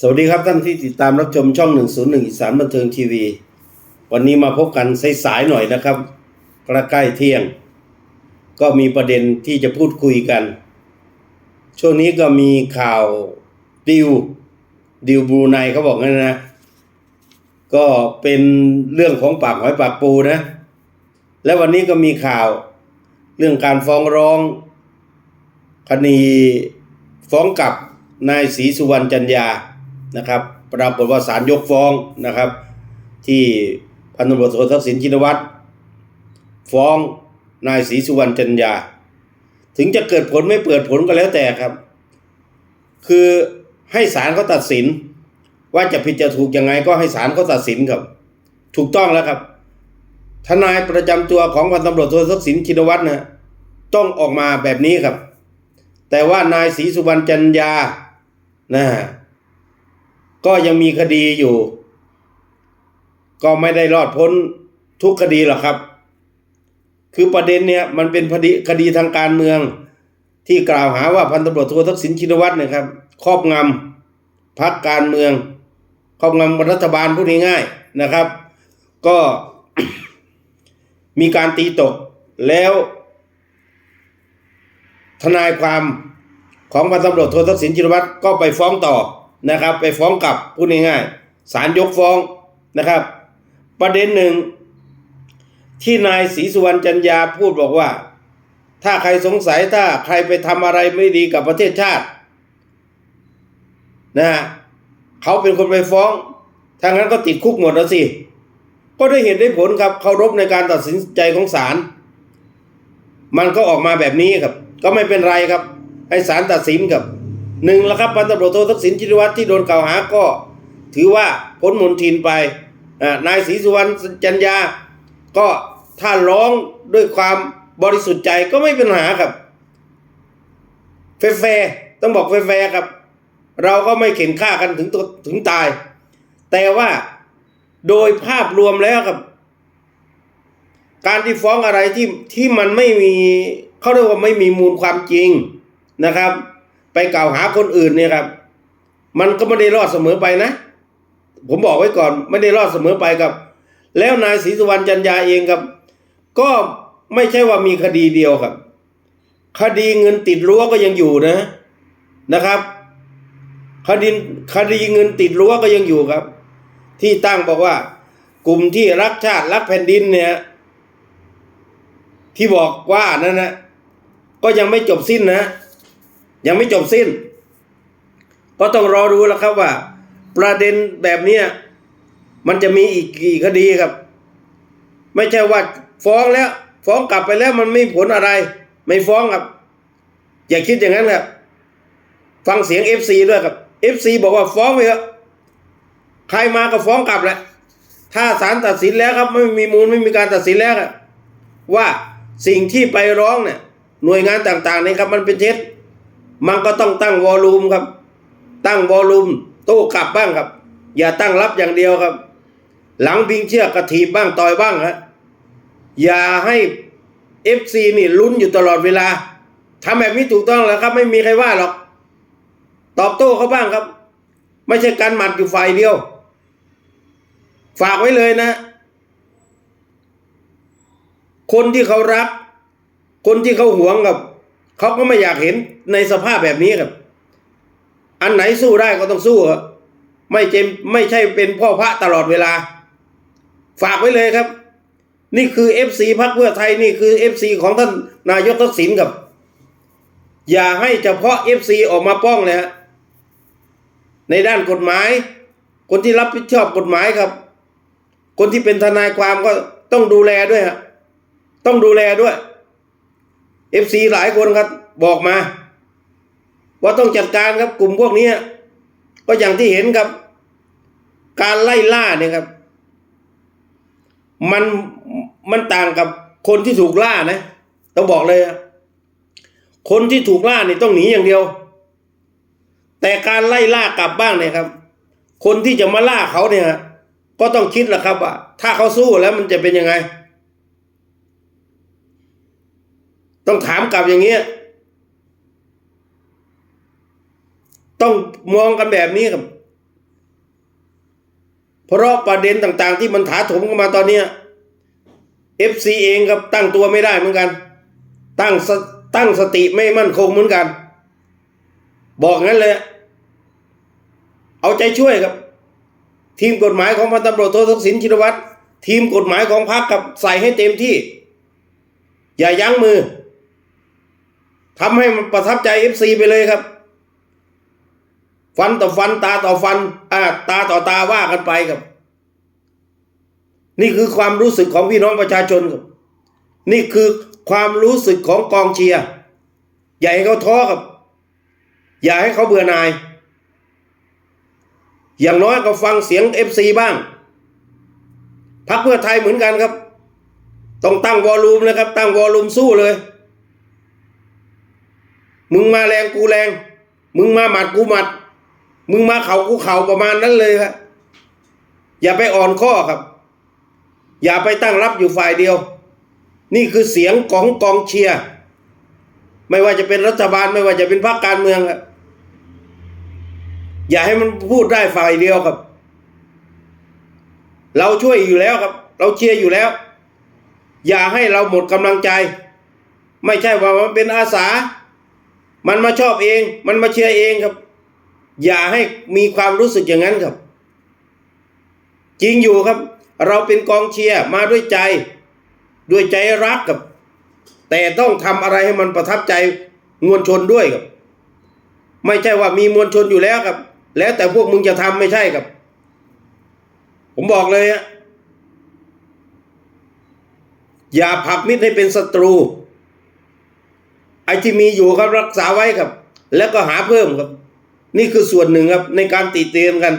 สวัสดีครับท่านที่ติดตามรับชมช่อง 101 อีสานบันเทิงทีวี วันนี้มาพบกันสายๆหน่อยนะครับใกล้ๆเที่ยง ก็มีประเด็นที่จะพูดคุยกัน ช่วงนี้ก็มีข่าวดิวดิวบรูไนเขาบอกงั้นนะ ก็เป็นเรื่องของปากหอยปากปูนะ และวันนี้ก็มีข่าวเรื่องการฟ้องร้องคดีฟ้องกลับนายศรีสุวรรณจันยา นะครับปรากฏว่าศาลยกฟ้องนะครับ ที่พันตำรวจโททักษิณชินวัตรฟ้องนายศรีสุวรรณจันยา ถึงจะเกิดผลไม่เปิดผลก็แล้วแต่ครับ คือให้ศาลเขาตัดสิน ว่าจะผิดจะถูกยังไงก็ให้ศาลเขาตัดสินครับ ถูกต้องแล้วครับ ทนายประจำตัวของพันตำรวจโททักษิณชินวัตรนะต้องออกมาแบบนี้ครับ แต่ว่านายศรีสุวรรณจันยานะฮะ ก็ยังมีคดีอยู่ ก็ไม่ได้รอดพ้นทุกคดีหรอกครับ คือประเด็นเนี่ยมันเป็นคดีคดีทางการเมือง ที่กล่าวหาว่าพันตำรวจโททักษิณชินวัตรเนะครับครอบงำพักการเมือง ครอบงำรัฐบาลพูดง่ายๆนะครับ ก็มีการตีตกแล้ว ทนายความของพันตำรวจโททักษิณชินวัตรก็ไปฟ้องต่อ นะครับ ไปฟ้องกลับพูดง่ายๆศาลยกฟ้องนะครับ ประเด็นหนึ่ง ที่นายศรีสุวรรณจันยาพูดบอกว่า ถ้าใครสงสัยถ้าใครไปทำอะไรไม่ดีกับประเทศชาตินะฮะเขาเป็นคนไปฟ้องถ้างั้นก็ติดคุกหมดแล้วสิ ก็ได้เห็นได้ผลครับเคารพในการตัดสินใจของศาล มันก็ออกมาแบบนี้ครับ ก็ไม่เป็นไรครับ ให้ศาลตัดสินครับ หนึ่งแล้วครับพันตำรวจโททักษิณชินวัตรที่โดนกล่าวหาก็ ถือว่าพ้นมนทินไปนายศรีสุวรรณจันยา ก็ถ้าร้องด้วยความบริสุทธิ์ใจก็ไม่เป็นปัญหาครับแฟร์ต้องบอกแฟร์ครับ เราก็ไม่เข็นฆ่ากันถึงตัวถึงตาย แต่ว่าโดยภาพรวมแล้วครับ การที่ฟ้องอะไรที่ที่มันไม่มีเขาเรียกว่าไม่มีมูลความจริงนะครับ ไปกล่าวหาคนอื่นเนี่ยครับ มันก็ไม่ได้รอดเสมอไปนะ ผมบอกไว้ก่อนไม่ได้รอดเสมอไปครับ แล้วนายศรีสุวรรณจันยาเองครับ ก็ไม่ใช่ว่ามีคดีเดียวครับ คดีเงินติดรั้วก็ยังอยู่นะนะครับ คดีคดีเงินติดรั้วก็ยังอยู่ครับ ที่ตั้งบอกว่า กลุ่มที่รักชาติรักแผ่นดินเนี่ยที่บอกว่านั่นนะก็ยังไม่จบสิ้นนะ ยังไม่จบสิ้น ก็ต้องรอดูแล้วครับว่า ประเด็นแบบเนี้ยมันจะมีอีกกี่คดีครับ ไม่ใช่ว่าฟ้องแล้ว ฟ้องกลับไปแล้วมันไม่ผลอะไร ไม่ฟ้องครับ อย่าคิดอย่างนั้นครับ ฟังเสียงเอฟซีด้วยครับเอฟซีบอกว่าฟ้องไปเถอะใครมาก็ฟ้องกลับแหละถ้าศาลตัดสินแล้วครับ ไม่มีมูลไม่มีการตัดสินแล้วครับว่าสิ่งที่ไปร้องเนี่ยหน่วยงานต่างๆนี่ครับมันเป็นเท็จ มันก็ต้องตั้งวอลลุ่มครับ ตั้งวอลลุ่มโต้กลับบ้างครับ อย่าตั้งรับอย่างเดียวครับ หลังพิงเชือกกระถีบบ้างต่อยบ้างฮะอย่าให้เอฟซีนี่ลุ้นอยู่ตลอดเวลาทำแบบนี้ถูกต้องแล้วครับ ไม่มีใครว่าหรอก ตอบโต้เขาบ้างครับ ไม่ใช่การหมัดอยู่ฝ่ายเดียว ฝากไว้เลยนะ คนที่เขารัก คนที่เขาหวงกับ เขาก็ไม่อยากเห็นในสภาพแบบนี้ครับ อันไหนสู้ได้ก็ต้องสู้ครับไม่เจมไม่ใช่เป็นพ่อพระตลอดเวลา ฝากไว้เลยครับ นี่คือเอฟซีพักเพื่อไทยนี่คือเอฟซีของท่านนายกทักษิณครับ อย่าให้เฉพาะเอฟซีออกมาป้องเลยฮะในด้านกฎหมาย คนที่รับผิดชอบกฎหมายครับ คนที่เป็นทนายความก็ต้องดูแลด้วยฮะต้องดูแลด้วย เอฟซีหลายคนครับบอกมา ว่าต้องจัดการครับกลุ่มพวกนี้ก็อย่างที่เห็นครับ การไล่ล่าเนี่ยครับ มันมันต่างกับคนที่ถูกล่านะต้องบอกเลย คนที่ถูกล่าเนี่ยต้องหนีอย่างเดียว แต่การไล่ล่ากลับบ้างเนี่ยครับ คนที่จะมาล่าเขาเนี่ย ก็ต้องคิดแหละครับว่าถ้าเขาสู้แล้วมันจะเป็นยังไง ต้องถามกลับอย่างเงี้ย ต้องมองกันแบบนี้ครับ เพราะประเด็นต่าง ๆ ที่มันถาโถมเข้ามาตอนเนี้เอฟซีเองครับตั้งตัวไม่ได้เหมือนกัน ตั้งตั้งสติไม่มั่นคงเหมือนกัน บอกงั้นเลย เอาใจช่วยครับ ทีมกฎหมายของพันตำรวจโททักษิณชินวัตรทีมกฎหมายของพรรคกับใส่ให้เต็มที่ อย่ายั้งมือ ทำให้มันประทับใจเอฟซีไปเลยครับ ฟันต่อฟันตาต่อฟันอ่าตาต่อตาว่ากันไปครับ นี่คือความรู้สึกของพี่น้องประชาชนครับ นี่คือความรู้สึกของกองเชียร์อย่าให้เขาท้อครับ อย่าให้เขาเบื่อหน่าย อย่างน้อยก็ฟังเสียงเอฟซีบ้างพักเพื่อไทยเหมือนกันครับ ต้องตั้งวอลลุ่มนะครับ ตั้งวอลลุ่มสู้เลย มึงมาแรงกูแรง มึงมาหมัดกูหมัด มึงมาเข่ากูเข่าประมาณนั้นเลยครับอย่าไปอ่อนข้อครับ อย่าไปตั้งรับอยู่ฝ่ายเดียว นี่คือเสียงของกองเชียร์ไม่ว่าจะเป็นรัฐบาลไม่ว่าจะเป็นพรรคการเมืองครับอย่าให้มันพูดได้ฝ่ายเดียวครับ เราช่วยอยู่แล้วครับ เราเชียร์อยู่แล้ว อย่าให้เราหมดกำลังใจ ไม่ใช่ว่ามันเป็นอาสา มันมาชอบเอง มันมาเชียร์เองครับ อย่าให้มีความรู้สึกอย่างนั้นครับ จริงอยู่ครับ เราเป็นกองเชียร์มาด้วยใจ ด้วยใจรักกับ แต่ต้องทำอะไรให้มันประทับใจมวลชนด้วยครับ ไม่ใช่ว่ามีมวลชนอยู่แล้วครับ แล้วแต่พวกมึงจะทำไม่ใช่ครับ ผมบอกเลยอะอย่าผักมิตรให้เป็นศัตรู ไอ้ที่มีอยู่ครับรักษาไว้ครับ แล้วก็หาเพิ่มครับ นี่คือส่วนหนึ่งครับ ในการติเตียนกัน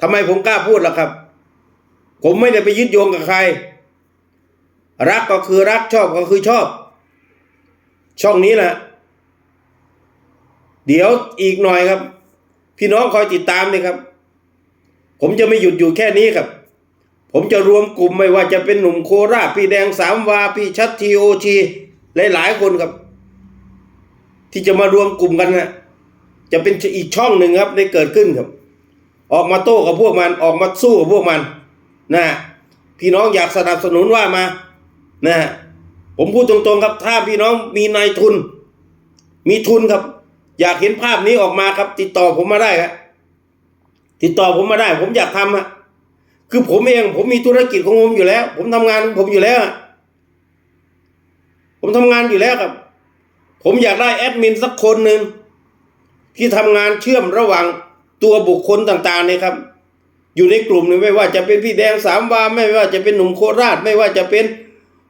ทำไมผมกล้าพูดล่ะครับ ผมไม่ได้ไปยึดโยงกับใคร รักก็คือรักชอบก็คือชอบ ช่องนี้แหละเดี๋ยวอีกหน่อยครับ พี่น้องคอยติดตามเลยครับ ผมจะไม่หยุดอยู่แค่นี้ครับ ผมจะรวมกลุ่มไม่ว่าจะเป็นหนุ่มโคราชพี่แดงสามวาพี่ชัดทีโอทีหลายๆคนครับ ที่จะมารวมกลุ่มกันนะจะเป็นอีกช่องหนึ่งครับได้เกิดขึ้นครับ ออกมาโต้กับพวกมันออกมาสู้กับพวกมันนะพี่น้องอยากสนับสนุนว่ามานะผมพูดตรงๆครับ ถ้าพี่น้องมีนายทุน มีทุนครับ อยากเห็นภาพนี้ออกมาครับ ติดต่อผมมาได้ครับติดต่อผมมาได้ ผมอยากทำอะคือผมเอง ผมมีธุรกิจของผมอยู่แล้ว ผมทำงานของผมอยู่แล้ว ผมทำงานอยู่แล้วครับ ผมอยากได้แอดมินสักคนหนึ่งที่ทำงานเชื่อมระหว่างตัวบุคคลต่างๆนี่ครับ อยู่ในกลุ่มนี้ไม่ว่าจะเป็นพี่แดงสามวาไม่ว่าจะเป็นหนุ่มโคราช ไม่ว่าจะเป็น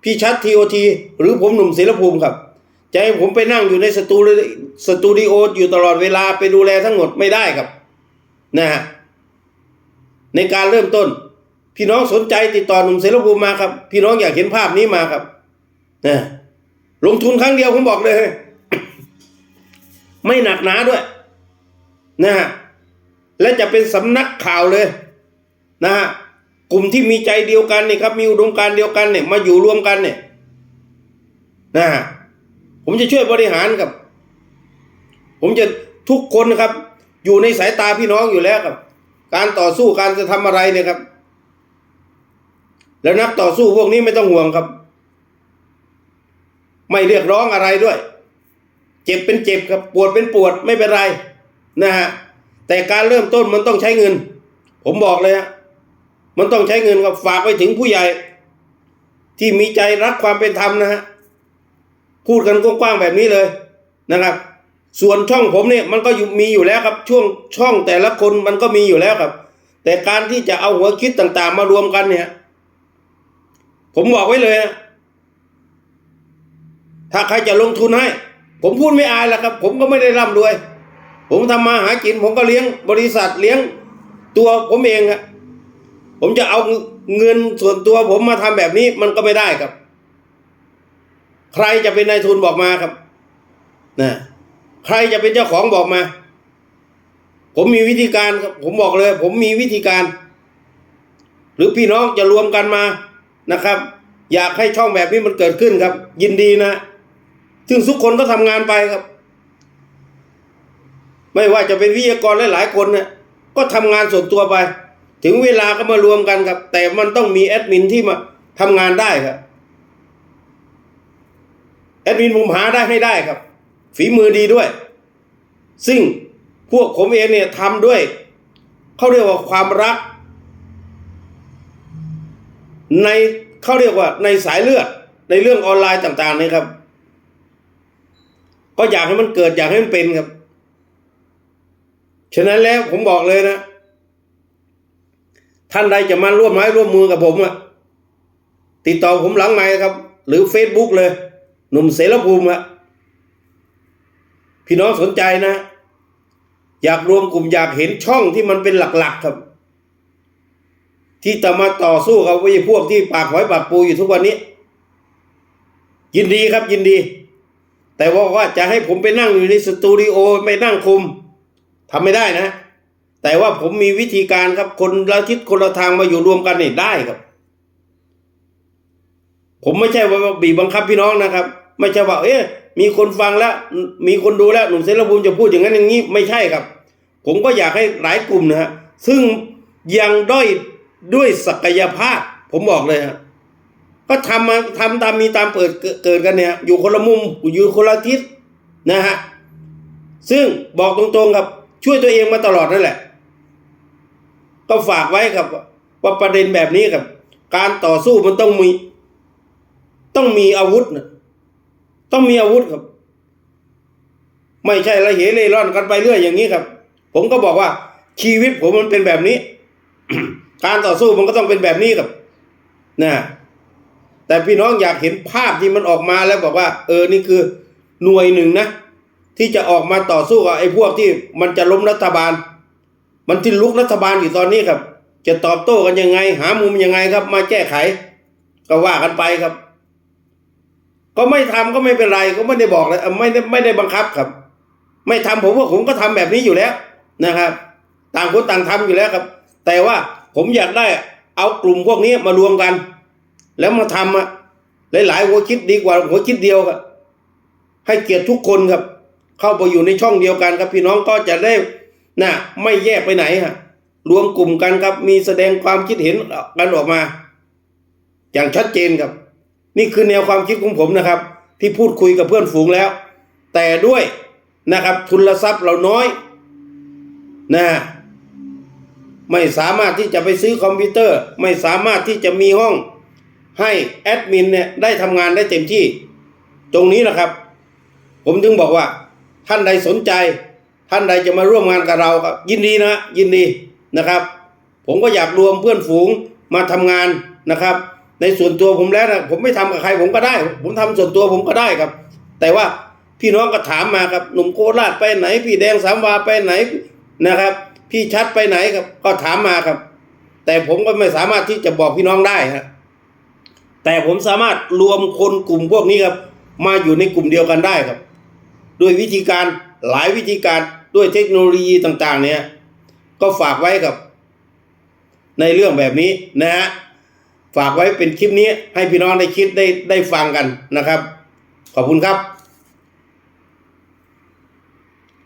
พี่ชัดทีโอทีหรือผมหนุ่มศิลภูมิครับจะให้ผมไปนั่งอยู่ในสตูสตูดิโออยู่ตลอดเวลาไปดูแลทั้งหมดไม่ได้ครับนะฮะในการเริ่มต้น พี่น้องสนใจติดต่อหนุ่มศิลภูมิมาครับ พี่น้องอยากเห็นภาพนี้มาครับนะลงทุนครั้งเดียวผมบอกเลย ไม่หนักหนาด้วยนะฮะและจะเป็นสำนักข่าวเลยนะฮะกลุ่มที่มีใจเดียวกันเนี่ยครับ มีอุดมการเดียวกันเนี่ยมาอยู่รวมกันเนี่ยนะฮะผมจะช่วยบริหารครับ ผมจะทุกคนนะครับ อยู่ในสายตาพี่น้องอยู่แล้วครับ การต่อสู้การจะทำอะไรเนี่ยครับ แล้วนักต่อสู้พวกนี้ไม่ต้องห่วงครับ ไม่เรียกร้องอะไรด้วย เจ็บเป็นเจ็บครับปวดเป็นปวดไม่เป็นไรนะฮะแต่การเริ่มต้นมันต้องใช้เงิน ผมบอกเลยฮะมันต้องใช้เงินครับฝากไปถึงผู้ใหญ่ ที่มีใจรักความเป็นธรรมนะฮะพูดกันกว้างๆแบบนี้เลยนะครับ ส่วนช่องผมเนี่ยมันก็มีอยู่แล้วครับช่วงช่องแต่ละคนมันก็มีอยู่แล้วครับ แต่การที่จะเอาหัวคิดต่างๆ มารวมกันเนี่ย ผมบอกไว้เลยนะถ้าใครจะลงทุนให้ ผมพูดไม่อายแล้วครับ ผมก็ไม่ได้ร่ำรวย ผมทำมาหากิน ผมก็เลี้ยงบริษัทเลี้ยงตัวผมเองอะผมจะเอาเงินส่วนตัว ผมมาทำแบบนี้มันก็ไม่ได้ครับ ใครจะเป็นนายทุนบอกมาครับนะใครจะเป็นเจ้าของบอกมา ผมมีวิธีการครับ ผมบอกเลย ผมมีวิธีการ หรือพี่น้องจะรวมกันมานะครับ อยากให้ช่องแบบนี้มันเกิดขึ้นครับ ยินดีนะ ซึ่งทุกคนก็ทำงานไปครับ ไม่ว่าจะเป็นวิทยากรหลายๆคนเนี่ยก็ทำงานส่วนตัวไป ถึงเวลาก็มารวมกันครับ แต่มันต้องมีแอดมินที่มาทำงานได้ครับแอดมินผมหาได้ให้ได้ครับ ฝีมือดีด้วย ซึ่งพวกผมเองเนี่ยทำด้วย เขาเรียกว่าความรัก ในเขาเรียกว่าในสายเลือดในเรื่องออนไลน์ต่างๆนี่ครับ ก็อยากให้มันเกิดอยากให้มันเป็นครับ ฉะนั้นแล้วผมบอกเลยนะ ท่านใดจะมาร่วมไม้ร่วมมือกับผมอะติดต่อผมหลังไม้ครับ หรือ Facebook เลย หนุ่มเสรภูมิอะพี่น้องสนใจนะ อยากรวมกลุ่มอยากเห็นช่องที่มันเป็นหลัก ๆครับ ที่จะมาต่อสู้กับไอ้พวกที่ปากหอยปากปูอยู่ทุกวันนี้ ยินดีครับยินดี แต่ว่าว่าจะให้ผมไปนั่งอยู่ในสตูดิโอไปนั่งคุมทำไม่ได้นะ แต่ว่าผมมีวิธีการครับคนละทิศคนละทางมาอยู่รวมกันนี่ได้ครับ ผมไม่ใช่ว่าบีบบังคับพี่น้องนะครับ ไม่ใช่ว่าเอ๊ะมีคนฟังแล้ว มีคนดูแล้วหนุ่มเซนรภูมิจะพูดอย่างนั้นอย่างนี้ไม่ใช่ครับ ผมก็อยากให้หลายกลุ่มนะฮะซึ่งยังด้อยด้วยศักยภาพ ผมบอกเลยฮะ ก็ทำมาทำตามมีตามเปิดเกิดกันเนี่ย อยู่คนละมุมอยู่คนละทิศนะฮะซึ่งบอกตรงๆครับช่วยตัวเองมาตลอดนั่นแหละ ก็ฝากไว้ครับ ว่าประเด็นแบบนี้ครับ การต่อสู้มันต้องมี ต้องมีอาวุธนะต้องมีอาวุธครับ ไม่ใช่ละเหเร่ร่อนกันไปเรื่อยอย่างนี้ครับ ผมก็บอกว่าชีวิตผมมันเป็นแบบนี้ การต่อสู้มันก็ต้องเป็นแบบนี้ครับนะ แต่พี่น้องอยากเห็นภาพที่มันออกมาแล้วบอกว่า เออนี่คือหน่วยหนึ่งนะ ที่จะออกมาต่อสู้กับไอ้พวกที่มันจะล้มรัฐบาล มันที่ลุกรัฐบาลอยู่ตอนนี้ครับ จะตอบโต้กันยังไง หามุมยังไงครับ มาแก้ไข ก็ว่ากันไปครับ ก็ไม่ทำก็ไม่เป็นไรก็ไม่ได้บอกเลยไม่ได้ไม่ได้บังคับครับ ไม่ทำผมว่าผมก็ทำแบบนี้อยู่แล้วนะครับ ต่างคนต่างทำอยู่แล้วครับ แต่ว่าผมอยากได้เอากลุ่มพวกนี้มารวมกัน แล้วมาทำอะหลาย ๆ หัวคิดดีกว่าหัวคิดเดียวครับให้เกียรติทุกคนครับ เข้าไปอยู่ในช่องเดียวกันครับพี่น้องก็จะได้นะไม่แยกไปไหนฮะรวมกลุ่มกันครับมีแสดงความคิดเห็นกันออกมา อย่างชัดเจนครับ นี่คือแนวความคิดของผมนะครับ ที่พูดคุยกับเพื่อนฝูงแล้ว แต่ด้วยนะครับ ทุนทรัพย์เราน้อยนะไม่สามารถที่จะไปซื้อคอมพิวเตอร์ ไม่สามารถที่จะมีห้อง ให้แอดมินเนี่ยได้ทำงานได้เต็มที่ ตรงนี้นะครับ ผมถึงบอกว่า ท่านใดสนใจ ท่านใดจะมาร่วมงานกับเราก็ยินดีนะยินดีนะครับ ผมก็อยากรวมเพื่อนฝูงมาทำงานนะครับ ในส่วนตัวผมแล้วนะผมไม่ทำกับใครผมก็ได้ ผมทำส่วนตัวผมก็ได้ครับ แต่ว่าพี่น้องก็ถามมาครับหนุ่มโคราชไปไหน พี่แดงสามวาไปไหนนะครับ พี่ชัดไปไหนครับก็ถามมาครับ แต่ผมก็ไม่สามารถที่จะบอกพี่น้องได้ฮะ แต่ผมสามารถรวมคนกลุ่มพวกนี้ครับ มาอยู่ในกลุ่มเดียวกันได้ครับ ด้วยวิธีการหลายวิธีการด้วยเทคโนโลยีต่างๆ เนี่ย ก็ฝากไว้กับ ในเรื่องแบบนี้นะฮะฝากไว้เป็นคลิปนี้ให้พี่น้องได้คิดได้ได้ฟังกันนะครับ ขอบคุณครับ